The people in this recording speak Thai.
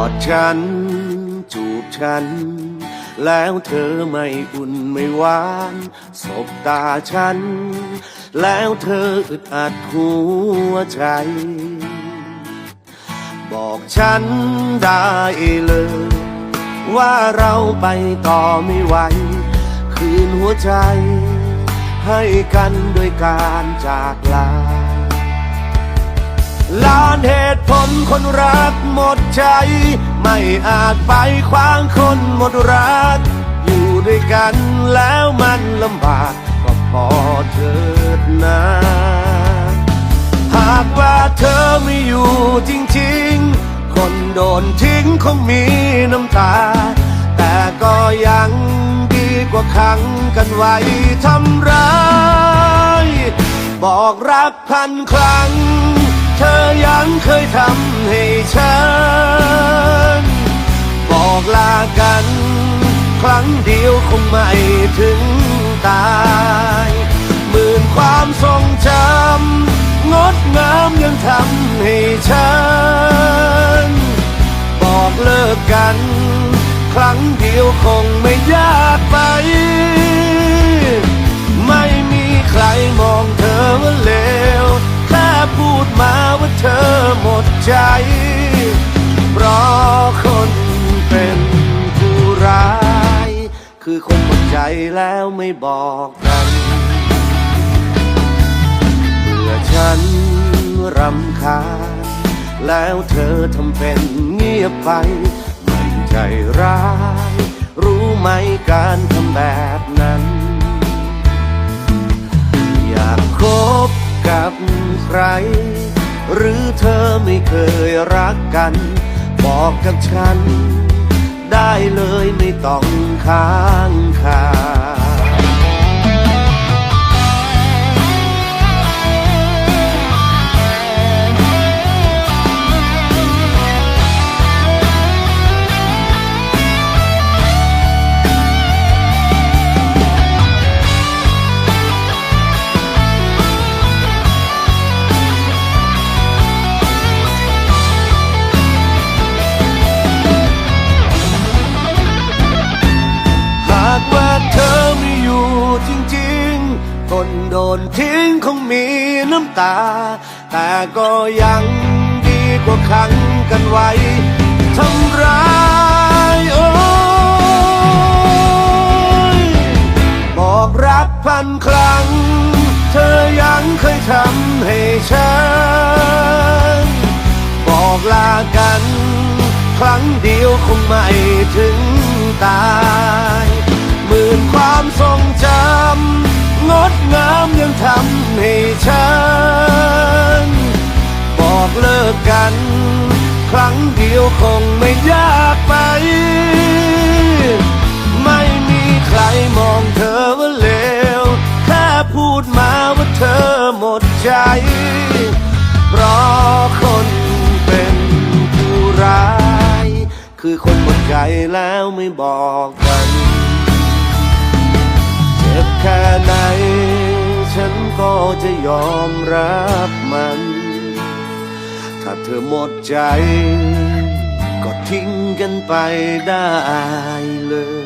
อดฉัน จูบฉัน แล้วเธอไม่อุ่นไม่หวาน สบตาฉัน แล้วเธออึดอัดหัวใจ บอกฉันได้เลย ว่าเราไปต่อไม่ไหว คืนหัวใจ ให้กันโดยการจากลา ล้านเหตุผลคนรักหมดใจ ไม่อาจไปขวางคนหมดรัก อยู่ด้วยกันแล้วมันลำบากก็พอเถิดนะ หากว่าเธอไม่อยู่จริงๆ คนโดนทิ้งคงมีน้ำตา แต่ก็ยังดีกว่าขังกันไว้ทำร้าย บอกรักพันครั้ง ทำให้ฉัน บอกลากัน ครั้งเดียวคงไม่ถึงตายหมื่นความทรงจำงดงามยังทำให้ฉัน บอกเลิกกัน ครั้งเดียวคงไม่ยากไป คือคนหมดใจแล้วไม่บอกกันเมื่อฉันรำคาญแล้วเธอทำเป็นเงียบไป มันใจร้าย รู้ไหมการทำแบบนั้น อยากคบกับใคร หรือเธอไม่เคยรักกัน บอกกับฉัน ได้เลยไม่ต้องค้างคา นโดนทิ้งคงมีน้ำตา แต่ก็ยังดีกว่าขังกันไว้ทำร้ายโอ้ยบอกรักพันครั้ง เธอยังเคยทำให้ฉัน บอกลากัน ครั้งเดียวคงไม่ถึงตายหมื่นความทรงจำ กัน ครั้งเดียวคงไม่ยากไป ไม่มีใครมองเธอว่าเลวแค่พูดมาว่าเธอหมดใจ เพราะคนเป็นผู้ร้าย คือคนหมดใจแล้วไม่บอกกันเจ็บแค่ไหนฉันก็จะยอมรับมัน เธอหมดใจ ก็ทิ้งกันไปได้เลย